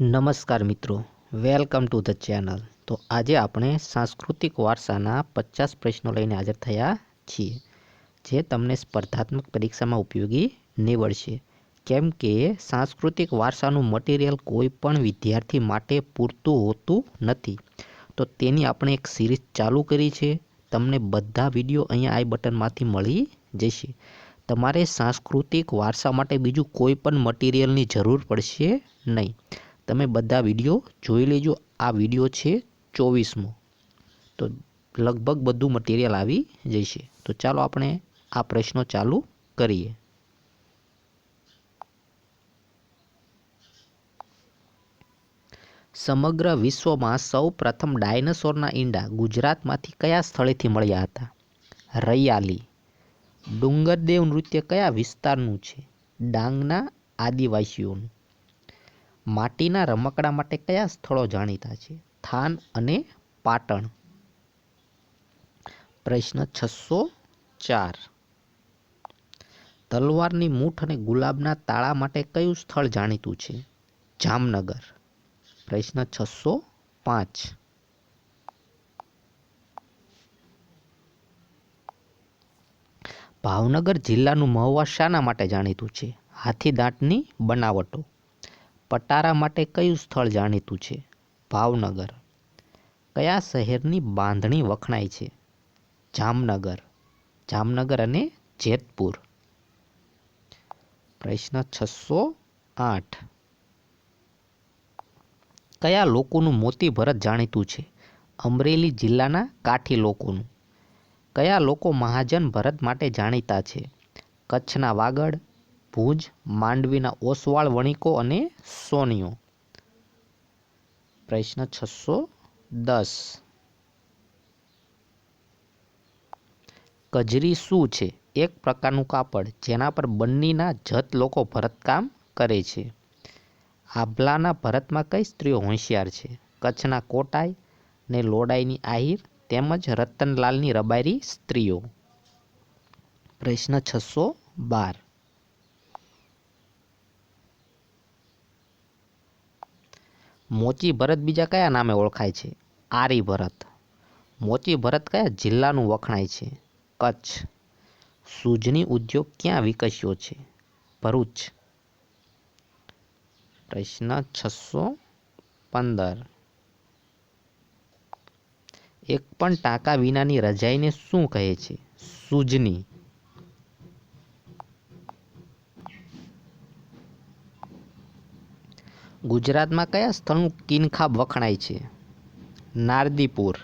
નમસ્કાર મિત્રો, welcome to the channel. તો આજે આપણે સાંસ્કૃતિક વારસાના પચાસ પ્રશ્નો લઈને હાજર થયા છીએ, જે તમને સ્પર્ધાત્મક પરીક્ષામાં ઉપયોગી નીવડશે. કેમ કે સાંસ્કૃતિક વારસાનું મટીરિયલ કોઈ પણ વિદ્યાર્થી માટે પૂરતું હોતું નથી. તો તેની આપણે એક સિરીઝ ચાલુ કરી છે. તમને બધા વીડિયો અહીંયા આઈ બટનમાંથી મળી જશે. તમારે સાંસ્કૃતિક વારસા માટે બીજું કોઈ પણ મટીરિયલની જરૂર પડશે નહીં. તમે બધા વીડિયો જોઈ લેજો. આ વીડિયો છે ચોવીસમો. તો લગભગ બધું મટીરિયલ આવી જશે. તો ચાલો આપણે આ પ્રશ્નો ચાલુ કરીએ. સમગ્ર વિશ્વમાં સૌ પ્રથમ ડાયનોસોરના ઈંડા ગુજરાતમાંથી કયા સ્થળેથી મળ્યા હતા? રૈયાલી. ડુંગરદેવ નૃત્ય કયા વિસ્તારનું છે? ડાંગના આદિવાસીઓનું. માટીના રમકડા માટે કયા સ્થળો જાણીતા છે? થાન અને પાટણ. પ્રશ્ન છસો ચાર. તલવારની મૂઠ અને ગુલાબના તાળા માટે કયું સ્થળ જાણીતું છે? જામનગર. પ્રશ્ન છસો પાંચ. ભાવનગર જિલ્લાનું મહુવા શાના માટે જાણીતું છે? હાથી દાંતની બનાવટો. પટારા માટે કયું સ્થળ જાણીતું છે? ભાવનગર. કયા શહેરની બાંધણી વખણાય છે? જામનગર. જામનગર અને જેતપુર. પ્રશ્ન છસો આઠ. કયા લોકોનું મોતી ભરત જાણીતું છે? અમરેલી જિલ્લાના કાઠી લોકોનું. કયા લોકો મહાજન ભરત માટે જાણીતા છે? કચ્છના વાગડ ભુજ, માંડવીના ઓસવાળ, વણિકો અને સોનિયો. પ્રશ્ન છસો દસ. કજરી શું છે? એક પ્રકારનું કાપડ જેના પર બંનીના જત લોકો ભરતકામ કરે છે. આભલાના ભરતમાં કઈ સ્ત્રીઓ હોશિયાર છે? કચ્છના કોટાઈ ને લોડાઈની આહિર તેમજ રતનલાલની રબારી સ્ત્રીઓ. પ્રશ્ન છસો બાર. મોચી ભરત બીજા કયા નામે ઓળખાય છે? આરી ભરત. મોચી ભરત કયા જિલ્લાનું વખણાય છે? કચ્છ. સૂજની ઉદ્યોગ ક્યાં વિકસ્યો છે? ભરૂચ. પ્રશ્ન છસો પંદર. એક પણ ટાંકા વિનાની રજાઈને શું કહે છે? સૂજની ગુજરાતમાં કયા સ્થળનું કિનખાબ વખણાય છે? નારદીપુર.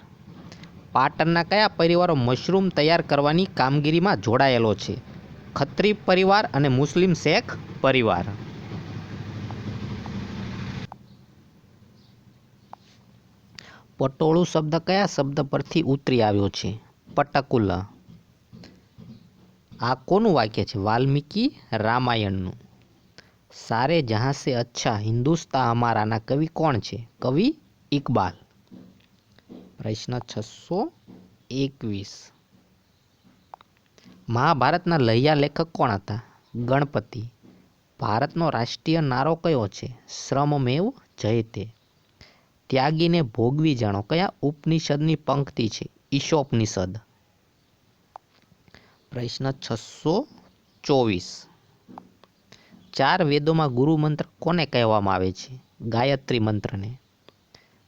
પાટણના કયા પરિવારો મશરૂમ તૈયાર કરવાની કામગીરીમાં જોડાયેલો છે? ખત્રી પરિવાર અને મુસ્લિમ શેખ પરિવાર. પટોળું શબ્દ કયા શબ્દ પરથી ઉતરી આવ્યો છે? પટકુલા. આ કોનું વાક્ય છે? વાલ્મીકી રામાયણનું. સારે જહાં સે અચ્છા હિન્દુસ્તા અમારાના કવિ કોણ છે? કવિ ઇકબાલ. પ્રશ્ન છસો એકવીસ. મહાભારતના લહિયા લેખક કોણ હતા? ગણપતિ. ભારતનો રાષ્ટ્રીય નારો કયો છે? શ્રમમેવ જયતે. ત્યાગીને ભોગવી જાણો. કયા ઉપનિષદની પંક્તિ છે? ઈશોપનિષદ. પ્રશ્ન છસો ચોવીસ. ચાર વેદોમાં ગુરુ મંત્ર કોને કહેવામાં આવે છે? ગાયત્રી મંત્રને.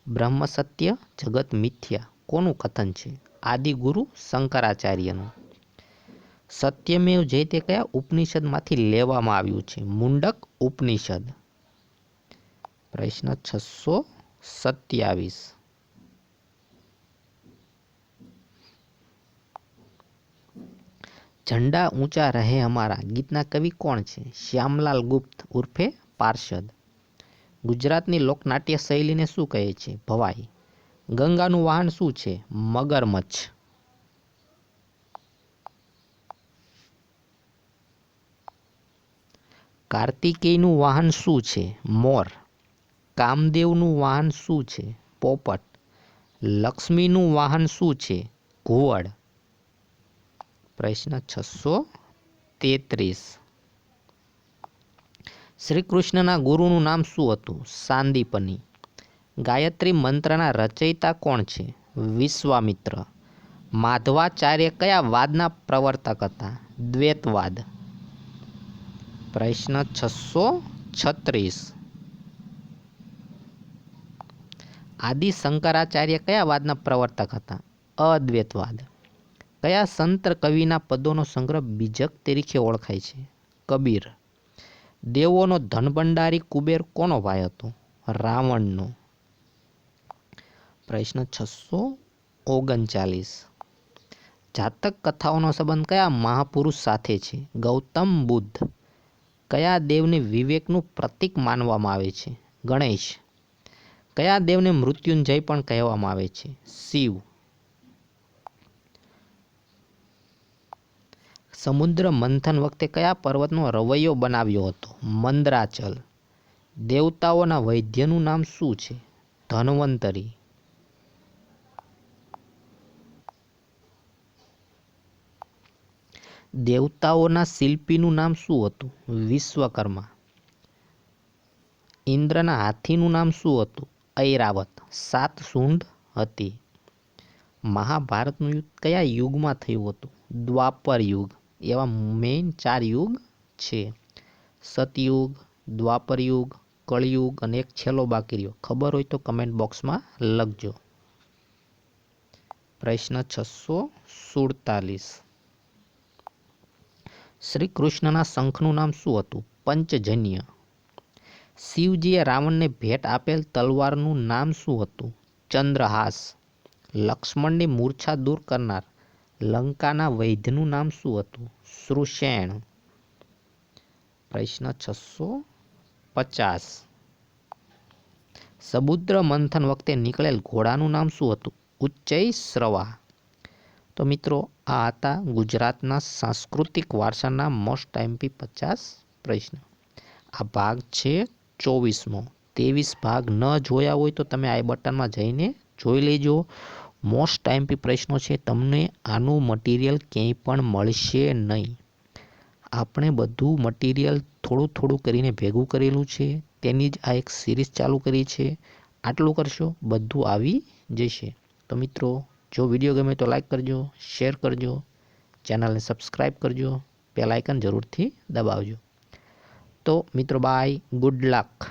બ્રહ્મ સત્ય, જગત મિથ્યા કોનું કથન છે? આદિગુરુ શંકરાચાર્યનું. સત્યમેવ જયતે કયા ઉપનિષદમાંથી લેવામાં આવ્યું છે? મુંડક ઉપનિષદ. પ્રશ્ન છસો સત્યાવીસ. ઝંડા ઊંચા રહે અમારા ગીતના કવિ કોણ છે? શ્યામલાલ ગુપ્ત ઉર્ફે પાર્ષદ. ગુજરાતની લોકનાટ્ય શૈલીને શું કહે છે? ભવાઈ. ગંગાનું વાહન શું છે? મગરમચ્છ. કાર્તિકેયનું વાહન શું છે? મોર. કામદેવનું વાહન શું છે? પોપટ. લક્ષ્મીનું વાહન શું છે? ઘુવડ. પ્રશ્ન છસો તેત્રીસ. શ્રી કૃષ્ણના ગુરુનું નામ શું હતું? સાંદીપની. ગાયત્રી મંત્રના રચયિતા કોણ છે? વિશ્વામિત્ર. માધવાચાર્ય કયા વાદના પ્રવર્તક હતા? દ્વૈતવાદ. પ્રશ્ન છસો છત્રીસ. આદિ શંકરાચાર્ય કયા વાદના પ્રવર્તક હતા? અદ્વૈતવાદ. કયા સંત કવિના પદોનો સંગ્રહ બીજક તરીકે ઓળખાય છે? કબીર. દેવોનો ધનભંડારી કુબેર કોનો ભાઈ હતો? રાવણનો. પ્રશ્ન છસો ઓગણચાલીસ. જાતક કથાઓનો સંબંધ કયા મહાપુરુષ સાથે છે? ગૌતમ બુદ્ધ. કયા દેવને વિવેકનું પ્રતીક માનવામાં આવે છે? ગણેશ. કયા દેવને મૃત્યુંજય પણ કહેવામાં આવે છે? શિવ. સમુદ્ર મંથન વખતે કયા પર્વતનો રવૈયો બનાવ્યો હતો? મંદરાચલ. દેવતાઓના વૈદ્યનું નામ શું છે? ધન્વંતરી. દેવતાઓના શિલ્પીનું નામ શું હતું? વિશ્વકર્મા. ઇન્દ્રના હાથીનું નામ શું હતું? ઐરાવત. સાત સૂંઢ હતી. મહાભારતનું યુદ્ધ કયા યુગમાં થયું હતું? દ્વાપર યુગ. એવા મેઇન ચાર યુગ છે. સતયુગ દ્વાપર યુગ કળયુગ અને એક છેલ્લો બાકી રહ્યો. ખબર હોય તો કમેન્ટ બોક્સમાં લખજો. પ્રશ્ન છસો સુડતાલીસ. શ્રી કૃષ્ણના શંખનું નામ શું હતું? પંચજન્ય. શિવજીએ રાવણને ભેટ આપેલ તલવારનું નામ શું હતું? ચંદ્રહાસ. લક્ષ્મણની મૂર્છા દૂર કરનાર લંકાના વૈદ્યનું નામ શું હતું? શ્રુષેણ પ્રશ્ન છસો પચાસ. સમુદ્ર મંથન વખતે નીકળેલ ઘોડાનું નામ શું હતું? ઉચ્ચય શ્રવા. તો મિત્રો, આ હતા ગુજરાતના સાંસ્કૃતિક વારસાના મોસ્ટ ટાઈમપી પચાસ પ્રશ્ન. આ ભાગ છે ચોવીસમો. ત્રેવીસ ભાગ ન જોયા હોય તો તમે આઈ બટનમાં જઈને જોઈ લેજો. મોસ્ટ ટાઈમપી પ્રશ્નો છે, તમને આનું મટીરિયલ ક્યાંય પણ મળશે નહીં. આપણે બધું મટીરિયલ થોડું થોડું કરીને ભેગું કરેલું છે, તેની જ આ એક સિરીઝ ચાલુ કરી છે. આટલું કરશો, બધું આવી જશે. તો મિત્રો, જો વીડિયો ગમે તો લાઈક કરજો, શેર કરજો, ચેનલને સબસ્ક્રાઈબ કરજો, બેલ જરૂરથી દબાવજો. તો મિત્રો, બાય, ગુડ લક.